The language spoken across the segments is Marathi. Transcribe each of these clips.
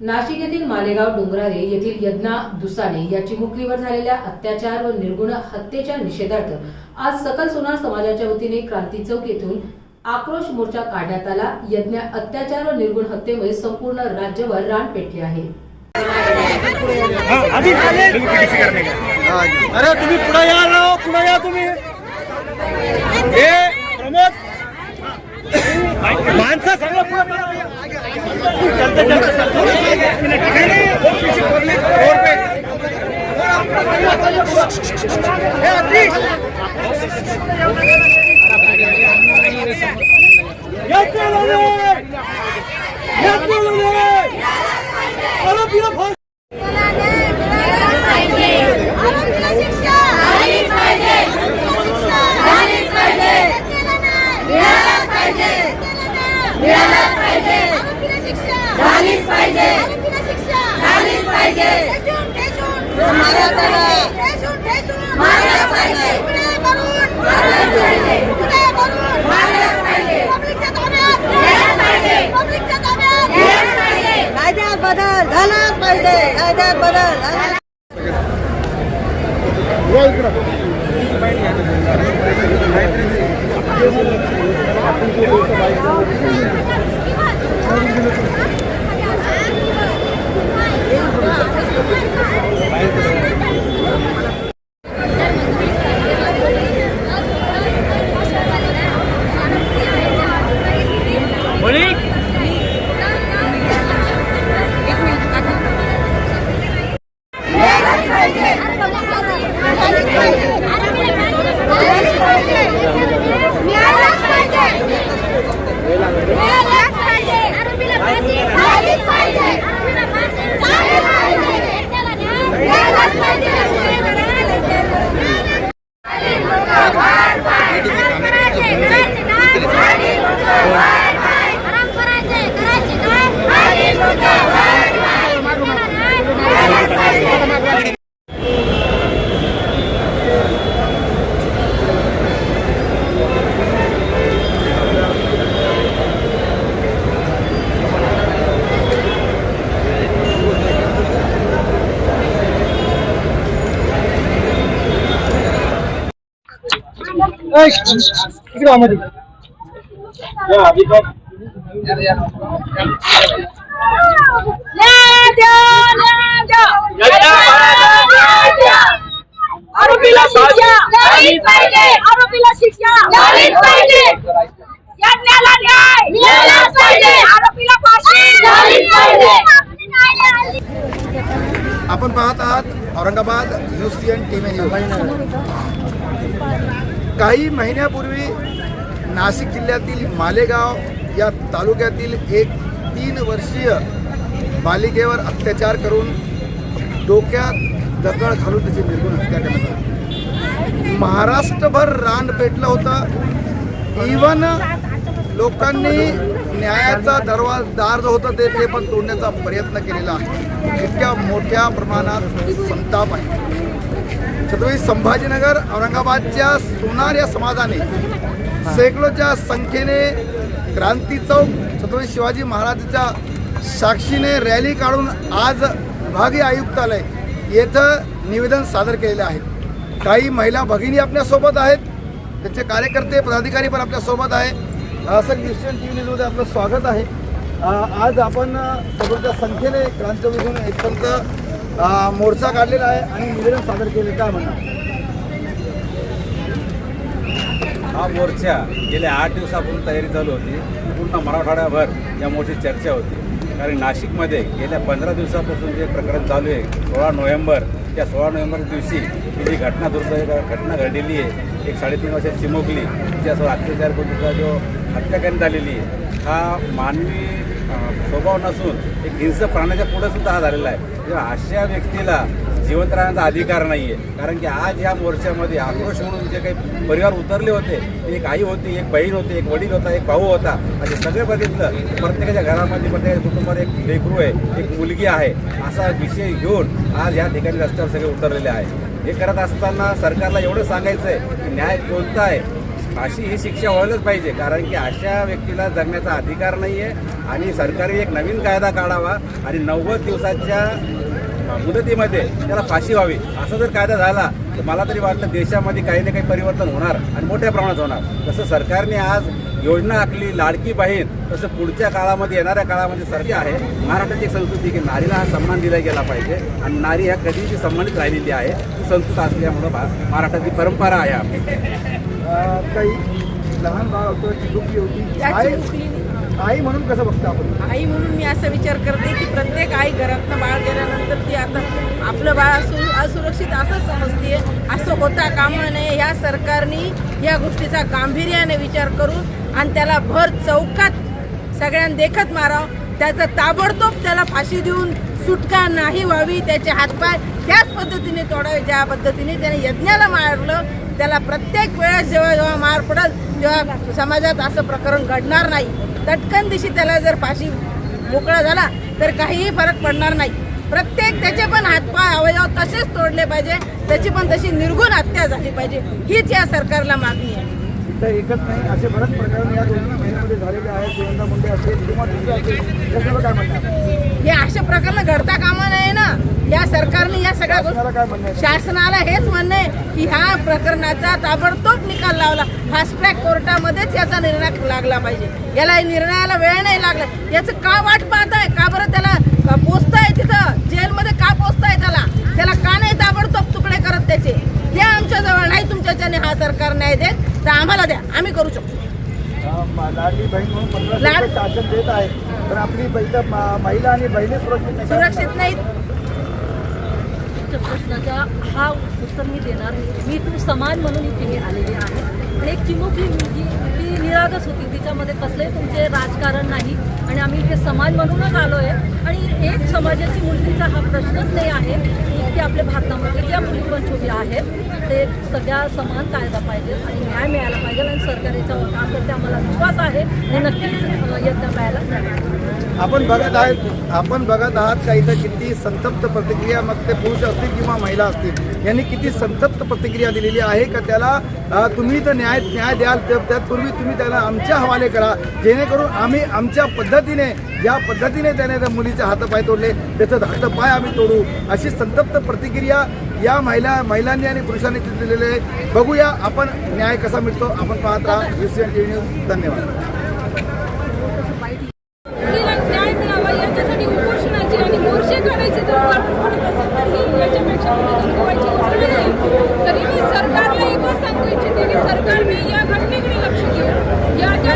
नाशिक येथील मालेगाव डोंगराळे येथील यज्ञा दुसाने या चिमुकलीवर झालेल्या अत्याचार व निर्गुण हत्येच्या निषेधार्थ आज सकल सोनार समाजाच्या वतीने क्रांती चौक येथून आक्रोश मोर्चा काढण्यात आला. यज्ञ अत्याचार व निर्गुण हत्येमुळे संपूर्ण राज्यभर रान पेटले आहे. अरे तुम्ही पुढे या ना पुढे या तुम्ही हे प्रमोद माणसं सगळं पुढे चलते चलते नाही, नाही, वो पीछे पडले, रोड पे. हे Vai, आरोपीला शिक्षा झालीच Aurangabad news C N TV news काही महिन्यापूर्वी नाशिक जिल्ह्यातील मालेगाव या तालुक्यातील एक तीन वर्षीय बालिकेवर अत्याचार करून डोक्यात दगड घालून त्याची निर्गुण हत्या करण्यात आली. महाराष्ट्रभर रान पेटलं होतं. इवन लोकांनी न्यायाचा दरवाज दार जो होता ते ते पण तोडण्याचा प्रयत्न केलेला आहे. इतक्या मोठ्या प्रमाणात संताप आहे. छत्रपती संभाजीनगर औरंगाबादच्या सोनार या समाजाने सैकड़ोच्या संख्येने क्रांती चौक छत्रपती शिवाजी महाराजांच्या साक्षीने रॅली काढून आज विभागीय आयुक्तालय येथं निवेदन सादर केलेले आहे. काही महिला भगिनी आपल्यासोबत आहेत. त्यांचे कार्यकर्ते पदाधिकारी पण आपल्यासोबत आहे सर न्यूजन टी व्ही न्यूजमध्ये आपलं स्वागत आहे. आज आपण अ, संख्येने क्रांती एकंत मोर्चा काढलेला आहे आणि निवेदन सादर केले काय म्हणणार? हा मोर्चा गेल्या आठ दिवसापासून तयारी चालू होती. पूर्ण मराठवाड्याभर या मोर्ची चर्चा होती. कारण नाशिकमध्ये गेल्या पंधरा दिवसापासून जे प्रकरण चालू आहे सोळा नोव्हेंबर त्या सोळा नोव्हेंबर दिवशी ही जी घटना दुर्दैव घटना घडलेली आहे एक साडेतीन वर्षाची चिमुकली तिच्यासोबत अत्याचार करून जो हत्या झालेली आहे हा मानवी स्वभाव नसून एक हिंसक प्राण्याच्या पुढे सुद्धा हा झालेला आहे. अशा व्यक्तीला जिवंत राहण्याचा अधिकार नाही आहे कारण की आज या मोर्चामध्ये आक्रोश म्हणून जे काही परिवार उतरले होते एक आई होती एक बहीण होती एक वडील होता एक भाऊ होता. असे सगळे बघितलं प्रत्येकाच्या घरामध्ये प्रत्येकाच्या कुटुंबात एक लेकरू आहे एक मुलगी आहे. असा विषय घेऊन आज या ठिकाणी रस्त्यावर सगळे उतरलेले आहे. हे करत असताना सरकारला एवढं सांगायचं आहे की न्याय कोणता आहे? अशी ही शिक्षा व्हायलाच पाहिजे कारण की अशा व्यक्तीला जगण्याचा अधिकार नाही आहे आणि सरकारी एक नवीन कायदा काढावा आणि नव्वद दिवसाच्या मुदतीमध्ये त्याला फाशी व्हावी. असा जर कायदा झाला तर मला तरी वाटतं देशामध्ये काही ना काही परिवर्तन होणार आणि मोठ्या प्रमाणात होणार. तसं सरकारने आज योजना आखली लाडकी बहीण तसं पुढच्या काळामध्ये येणाऱ्या काळामध्ये सरकी आहे. महाराष्ट्राची संस्कृती की नारीला हा सन्मान दिला गेला पाहिजे आणि नारी ह्या कधीची सन्मानित राहिलेली आहे. ती संस्कृत असल्यामुळं महाराष्ट्राची परंपरा आहे आपली काही लहान बाळ होतं होती. आई म्हणून कसं बघता आपण? आई म्हणून मी असा विचार करते की प्रत्येक आई घरातनं बाळ गेल्यानंतर ती आता आपलं बाळ असु असुरक्षित असंच समजते असं होता कामा नये. या सरकारने या गोष्टीचा गांभीर्याने विचार करून आणि त्याला भर चौकात सगळ्यांना देखत मारावं. त्याचं ताबडतोब त्याला फाशी देऊन सुटका नाही व्हावी त्याचे हातपाय त्याच पद्धतीने तोडावे ज्या पद्धतीने त्याने यज्ञाला मारलं त्याला प्रत्येक वेळेस जेव्हा जेव्हा मार पडल तेव्हा समाजात असं प्रकरण घडणार नाही. तटकन दिशी त्याला जर फाशी मोकळा झाला तर काहीही फरक पडणार नाही. प्रत्येक त्याचे पण हातपाय अवयव तसेच तोडले पाहिजे त्याची पण तशी निर्गुण हत्या झाली पाहिजे. हीच या सरकारला मागणी आहे. तर एकच नाही असे बरेच प्रकरण या दोन महिन्यामध्ये झालेले आहेत. सुनंदा मुंडे असेल किंवा दुसरे असेल त्याच्यावर काय म्हणणार हे अशा प्रकरण घडता कामा नये ना. या सरकारने या सगळ्या गोष्टी आहे? शासनाला हेच म्हणणं आहे की ह्या प्रकरणाचा ताबडतोब निकाल लावला. फास्ट ट्रॅक कोर्टामध्येच याचा निर्णय लागला पाहिजे. याला निर्णयाला वेळ नाही लागला. याचं का वाट पाहताय? का बरं त्याला पोचताय तिथं? जेलमध्ये का पोचताय त्याला? त्याला का नाही ताबडतोब तुकडे करत त्याचे? हे आमच्या जवळ नाही तुमच्याच्याने हा सरकार न्याय देत तर आम्हाला द्या. आम्ही करू शकतो. लाडली बहीण म्हणून शासन देत आहे. पण आपली महिला आणि बहिणी सुरक्षित नाही सुरक्षित नाहीत. तुमच्या प्रश्नाचा हा उत्तर मी देणार मी तू समान म्हणून इथे मी आलेली आहे. आणि एक चिमुकली मुलगी ती निरागस होती तिच्यामध्ये कसलंही तुमचे राजकारण नाही. आणि आम्ही इथे समाज म्हणूनच आलो आहे आणि एक समाजाची मुलगीचा हा प्रश्नच नाही आहे. की आपल्या भारतामध्ये ज्या मुली पण छोट्या आहेत ते सगळ्या समान कायदा पाहिजे आणि न्याय मिळायला पाहिजे आणि सरकारच्या काम करते. आम्हाला विश्वास आहे. आणि नक्कीच यज्ञ मिळायला मिळाला आपण बघत आहात आपण बघत आहात का इथं किती संतप्त प्रतिक्रिया मग ते पुरुष असतील किंवा महिला असतील? यांनी किती संतप्त प्रतिक्रिया दिलेली आहे का? त्याला तुम्ही तर न्याय न्याय द्याल तर त्यापूर्वी तुम्ही त्याला आमच्या हवाले करा. जेणेकरून आम्ही आमच्या पद्धतीने ज्या पद्धतीने त्याने त्या मुलीचे हातपाय तोडले त्याचं हातपाय आम्ही तोडू अशी संतप्त प्रतिक्रिया या महिला महिलांनी आणि पुरुषांनी तिथे दिलेले आहे. बघूया आपण न्याय कसा मिळतो? आपण पाहत राहा टी व्ही न्यूज. धन्यवाद मुलीला न्याय मिळावा याच्यासाठी उपोषणाची आणि मोर्चे काढायचे जर गरज पडत असेल तर ही याच्यापेक्षा मोठी दुर्दैवाची गोष्ट नाही तरी मी सरकारला एकच सांगू इच्छिते की सरकारने या घटनेकडे लक्ष देऊन या ज्या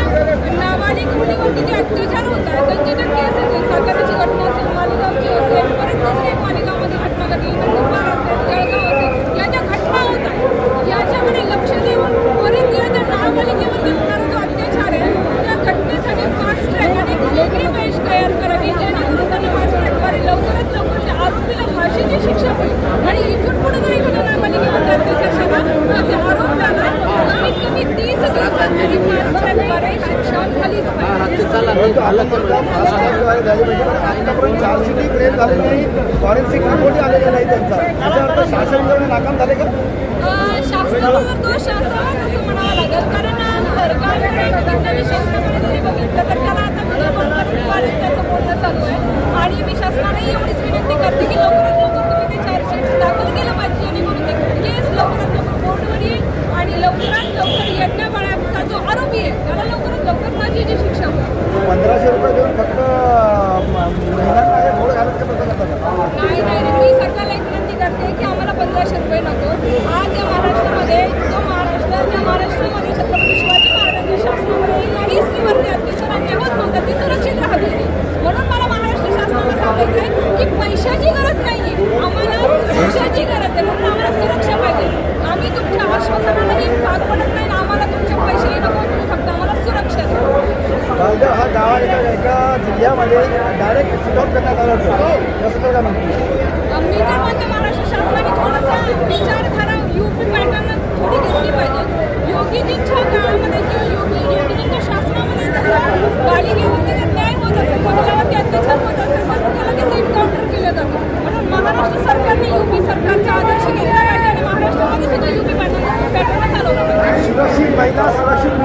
नाबालिग मुलीवरती जे अत्याचार होत आहेत त्यांचे जे केसेस आहेत साताऱ्याची घटना असेल मालेगावची असेल परत दुसरी एक मालेगावमध्ये घटना घडली नंदुरबार असेल जळगाव असेल या ज्या घटना होत आहेत याच्याकडे लक्ष देऊन परत या ज्या नाबालिकेवरती होणारा जो अत्याचार आहे त्या घटनेसाठी फास्ट ट्रॅक आणि एक वेगळी बेंच तयार करावी जेणेकरून त्यांना फास्ट ट्रॅकद्वारे लवकरात लवकर त्या आरोपीला फाशीची शिक्षा होईल आणि इथून पुढे जर एखाद्या नाबालिकेवर अत्याचार झाला तर त्या आरोपीला कमीत कमी तीस दिवसात तरी फास्ट ट्रॅकद्वारे शिक्षा झालीच पाहिजे परंतु आतापर्यंत फास्ट ट्रॅकद्वारे झाली पाहिजे पण आतापर्यंत चार्जशीटही प्रेम झाले नाही फॉरेन्सिक रिपोर्टही आलेले नाही त्यांचा याचा अर्थ शासन करणे नाकाम झाले का अं, शासनावर दोष असावाच असं म्हणावं लागेल कारण अं, सरकारने घटनेने शासनाकडे जरी बघितलं तर त्याला आता व्हिडिओ कॉन्फरन्सद्वारे त्याचं बोलणं चालू आहे आणि मी शासनालाही एवढीच विनंती करते की लवकरात लवकर तुम्ही ते चार्जशीट दाखल केलं पाहिजे जेणेकरून ते केस लवकरात लवकर बोर्डवर येईल आणि लवकरात लवकर यज्ञ बाळाचा जो आरोपी आहे त्याला लवकरात लवकर फाशीची शिक्षा होईल पंधराशे रुपये देऊन फक्त महिलांना हे घोड घालत का? नाही नाही नाही. मी सरकारला एक विनंती करते की आम्हाला पंधराशे रुपये नको आज या महाराष्ट्रामध्ये जो महाराष्ट्र ज्या महाराष्ट्रामध्ये छत्रपती शिवाजी महाराजांच्या शासनामध्ये काही स्त्रीवरती अत्याचार अन्याय होत नव्हता ती सुरक्षित राहत होती. म्हणून मला महाराष्ट्र शासनाला सांगायचं आहे की पैशाची गरज नाही आहे आम्हाला सुरक्षाची गरज आहे म्हणून आम्हाला सुरक्षा पाहिजे. आम्ही तुमच्या आश्वासनालाही भाग पडत नाही आणि आम्हाला तुमचे पैसेही नको तुम्ही फक्त आम्हाला सुरक्षा द्या. हा गावा एका जिल्ह्यामध्ये डायरेक्ट स्टॉप करण्यात आला होता. मी तर म्हणते महाराष्ट्र शासनाने थोडासा विचारधारा युपी पॅटर्न थोडी घेतली पाहिजे. योगीजींच्या काळामध्ये किंवा योगी योगीजींच्या शासनामध्ये जसं बालिकेवरती जर न्याय होत असेल महिलावरती अत्याचार होत असेल तर त्याला त्याचं एन्काउंटर केलं जातं म्हणून महाराष्ट्र सरकारने युपी सरकारचा आदर्श घेतला पाहिजे आणि महाराष्ट्रामध्ये सुद्धा युपी पॅटर्न पॅटर्न चालवला पाहिजे सुरक्षित महिला सुरक्षित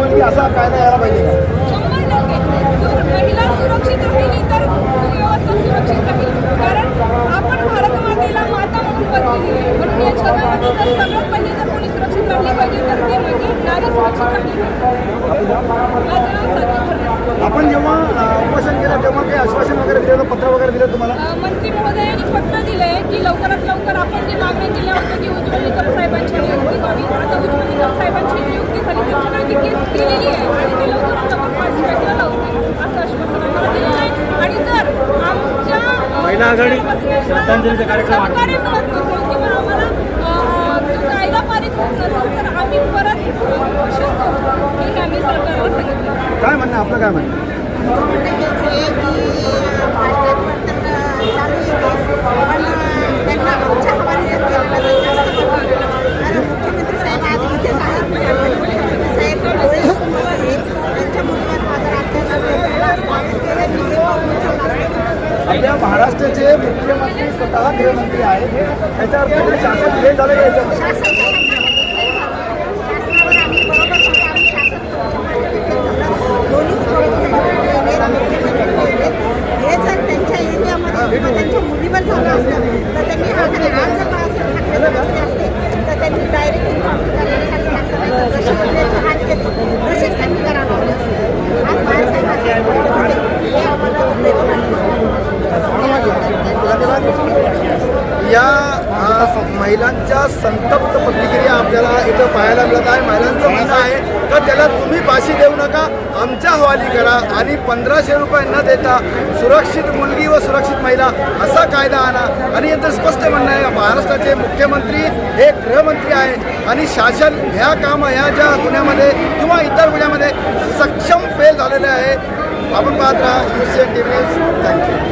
कायदा यायला पाहिजे का शंभर टक्के जर महिला सुरक्षित राहिली तर सुव्यवस्था सुरक्षित राहील कारण आपण भारत मातेला माता म्हणून पदवी दिली म्हणून या जगामध्ये जर सगळ्यात पहिले जर कोणी सुरक्षित राहिली पाहिजे तर ती म्हणजे नारी सुरक्षित राहिली पाहिजे माझं नाव साध्वी फडणवीस. आपण जेव्हा उपोषण केलं तेव्हा काही आश्वासन वगैरे दिलं पत्र वगैरे दिलं तुम्हाला? मंत्री महोदयांनी पत्र दिलंय की लवकरात लवकर आपण जे मागण्या केल्या होत्या की उज्ज्वल निकम साहेबांची नियुक्ती व्हावी आता उज्ज्वल निकम साहेबांची नियुक्ती झाली त्यांच्याकडे ती केस केलेली आहे आणि ते लवकरात लवकर फास्ट लावतील असं आश्वासन आम्हाला दिलेलं आहे. आणि जर आमच्या महिला आघाडी श्रद्धांजलीचा कार्यक्रम आम्हाला तो कायदा पारित होत नसेल तर आम्ही परत काय म्हणणं आपलं काय म्हणणं? आपल्या महाराष्ट्राचे मुख्यमंत्री स्वतः गृहमंत्री आहेत त्याच्यावर शासन हे झालं याच्यावर? किंवा त्यांच्या मुलीवर झालं असतं तर त्यांनी हा आज जर बाळासाहेब ठाकरे बसले असते तर त्यांनी डायरेक्ट करण्यासाठी टाकलं जसे मुलीचे हात तसेच त्यांनी करावं असते. आज बाळासाहेबांचे हे आम्हाला या महिलांच्या संतप्त प्रतिक्रिया आपल्याला इथं पाहायला मिळत आहे. महिलांचं म्हणणं आहे तर त्याला तुम्ही फाशी देऊ नका आमच्या हवाली करा आणि पंधराशे रुपये न देता सुरक्षित मुलगी व सुरक्षित महिला असा कायदा आणा. आणि यांचं स्पष्ट म्हणणं आहे महाराष्ट्राचे मुख्यमंत्री हे गृहमंत्री आहे आणि शासन ह्या काम ह्या ज्या गुन्ह्यामध्ये किंवा इतर गुन्ह्यामध्ये सक्षम फेल झालेले आहे. आपण पाहत राहा यू टी न्यूज. थँक्यू